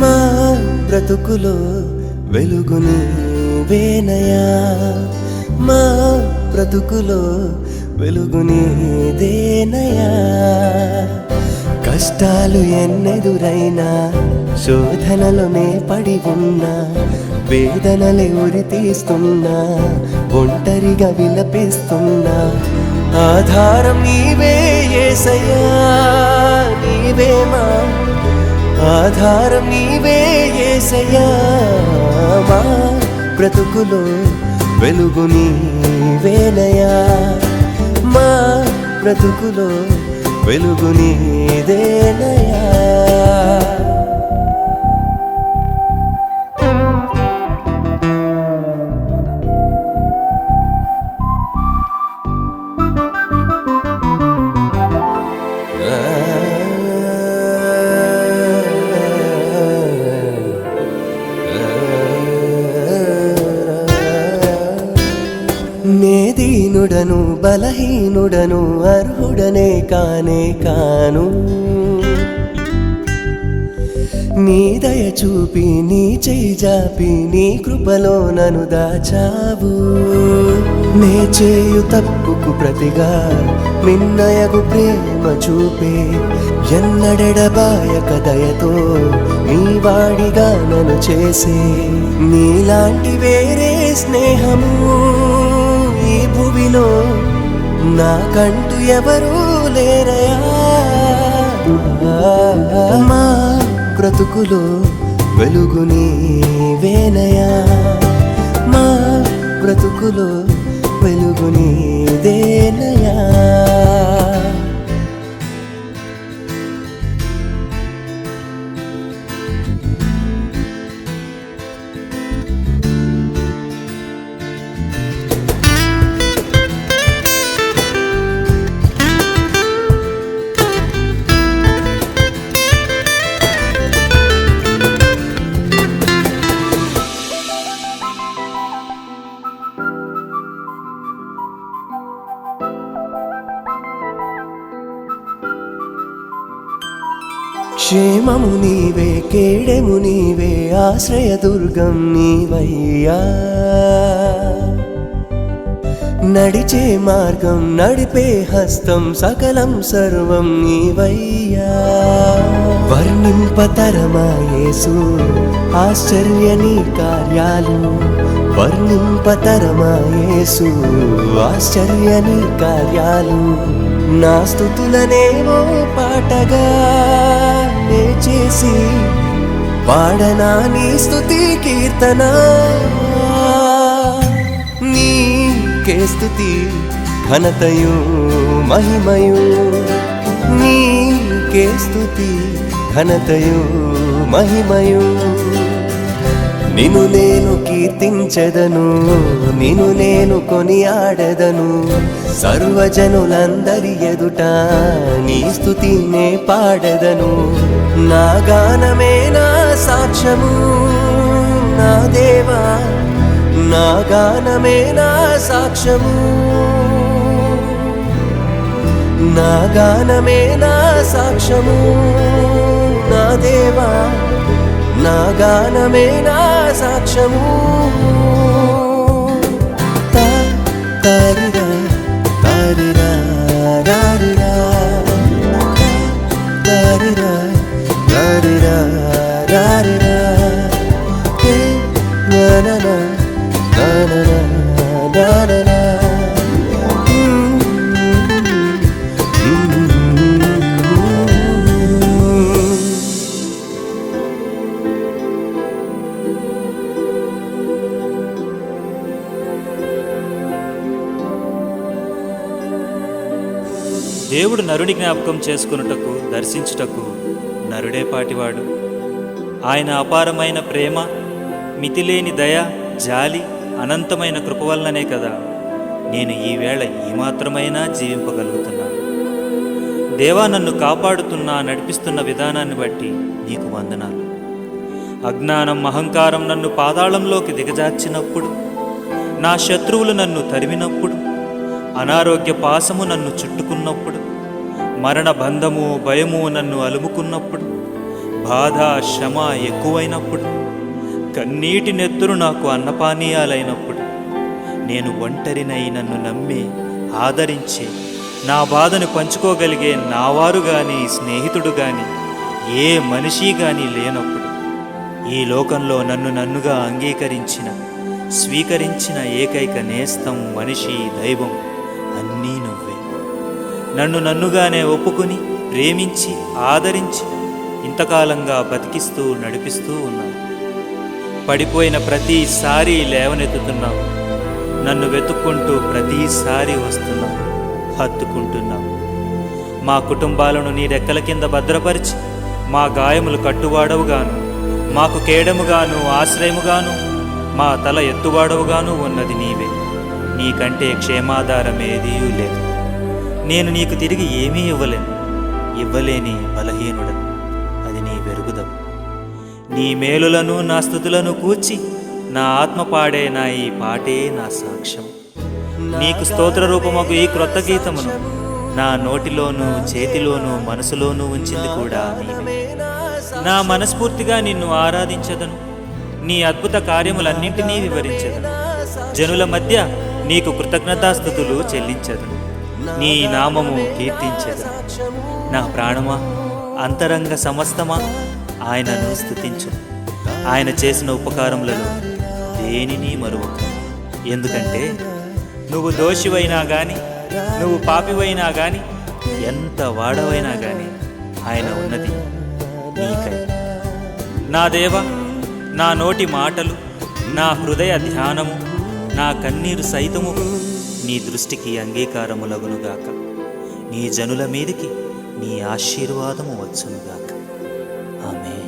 మా బ్రతుకులో వెలుగుని వేనయా? మా బ్రతుకులో వెలుగుని దేనయా? కష్టాలు ఎన్నెదురైనా శోధనలోనే పడి ఉన్నా వేదనలే ఉరి తీస్తున్నా ఒంటరిగా విలపిస్తున్నా ఆధారం నీవే ఏసయ్యా నీవే మా. ఆధారం నీవే ఏసయ్యా మా. బ్రతుకులో వెలుగు నీవేనయా మా. బ్రతుకులో వెలుగు నీదేనయా దీనుడను బలహీనుడను అర్హుడనే కానే కాను. నీ దయ చూపి నీ చేయి జాపి నీ కృపలో నన్ను దాచావు. నే చేయు తప్పుకు ప్రతిగా మిన్నయగు ప్రేమ చూపే ఎన్నడెడబాయక దయతో నీ వాడిగా నన్ను చేసే. నీలాంటి వేరే స్నేహము ఈ భూమిలో నాకంటూ ఎవరూ లేరయా? మా బ్రతుకులో వెలుగుని వేనయా మా బ్రతుకులో వెలుగుని దేనయా క్షేమము నీవే కేడెము నీవే ఆశ్రయదుర్గం నీవయ్యా. నడిచే మార్గం నడిపే హస్తం సకలం సర్వం నీవయ్యా. వర్ణింపతరమాయేసు ఆశ్చర్య నీ కార్యాలు. వర్ణింపతరమాయేసు ఆశ్చర్య నీ కార్యాలు. నా స్థుతులనేమో పాటగా. చేసి పాడనా నీ స్థుతి కీర్తన? నీకే స్థుతి ఘనతయు మహిమయు. నీకే స్థుతి ఘనతయు మహిమయు. నిను నేను కీర్తించెదను నిను నేను కొనియాడెదను. సర్వజనులందరి ఎదుట నీ స్థుతినే పాడెదను. నా గానమే నా సాక్ష్యము నా దేవా. నా గానమే నా సాక్ష్యము. నా గానమే నా సాక్ష్యము నా దేవా. నా గానమే నా సాక్ష్యము తా తారిరా తారిరా రారిరా తారిరా రారిరా రారిరా ఏ నననా నననా నననా దేవుడు నరుని జ్ఞాపకం చేసుకున్నటకు దర్శించుటకు నరుడే పాటివాడు. ఆయన అపారమైన ప్రేమ మితిలేని దయ జాలి అనంతమైన కృప వల్లనే కదా నేను ఈవేళ ఏమాత్రమైనా జీవింపగలుగుతున్నాను దేవా నన్ను కాపాడుతున్నా నడిపిస్తున్న విధానాన్ని బట్టి నీకు వందనాలు. అజ్ఞానం అహంకారం నన్ను పాదాళంలోకి దిగజార్చినప్పుడు నా శత్రువులు నన్ను తరిమినప్పుడు అనారోగ్య పాసము నన్ను చుట్టుకున్నప్పుడు మరణ బంధము భయము నన్ను అలుముకున్నప్పుడు బాధ శ్రమ ఎక్కువైనప్పుడు కన్నీటి నెత్తురు నాకు అన్నపానీయాలైనప్పుడు నేను ఒంటరినై నన్ను నమ్మి ఆదరించి నా బాధను పంచుకోగలిగే నావారు కానీ స్నేహితుడు కానీ ఏ మనిషి కానీ లేనప్పుడు ఈ లోకంలో నన్ను నన్నుగా అంగీకరించిన స్వీకరించిన ఏకైక నేస్తం మనిషి దైవం. నన్ను నన్నుగానే ఒప్పుకుని ప్రేమించి ఆదరించి ఇంతకాలంగా బతికిస్తూ నడిపిస్తూ ఉన్నావు పడిపోయిన ప్రతిసారి లేవనెత్తుతున్నావు. నన్ను వెతుక్కుంటూ ప్రతిసారి వస్తున్నావు. హత్తుకుంటున్నావు. మా కుటుంబాలను నీ రెక్కల కింద భద్రపరిచి మా గాయములు కట్టువాడవుగాను మాకు కేడముగాను ఆశ్రయముగాను మా తల ఎత్తువాడవుగాను ఉన్నది నీవే. నీకంటే క్షేమాధారమేదీ లేదు. నేను నీకు తిరిగి ఏమీ ఇవ్వలేను. ఇవ్వలేని బలహీనుడను అది నీ వెరుగుదవు. నీ మేలులను నా స్థుతులను కూర్చి నా ఆత్మ పాడే నా ఈ పాటే నా సాక్ష్యం. నీకు స్తోత్ర రూపమగు ఈ క్రొత్త గీతమును నా నోటిలోను చేతిలోను మనసులోను ఉంచింది కూడా నీవే. నా మనస్ఫూర్తిగా నిన్ను ఆరాధించదను. నీ అద్భుత కార్యములన్నింటినీ వివరించదను. జనుల మధ్య నీకు కృతజ్ఞతాస్థుతులు చెల్లించదను. నీ నామము కీర్తించదు నా ప్రాణమా? అంతరంగ సమస్తమా? ఆయనను స్థుతించు. ఆయన చేసిన ఉపకారములలో దేనిని మరువకు. ఎందుకంటే నువ్వు దోషివైనా గాని నువ్వు పాపివైనా గాని ఎంత వాడవైనా గాని ఆయన ఉన్నది నీకై. నా దేవ నా నోటి మాటలు నా హృదయ ధ్యానము నా కన్నీరు సైతము నీ దృష్టికి అంగీకారములగునుగాక. నీ జనుల మీదికి నీ ఆశీర్వాదము వచ్చునుగాక. ఆమె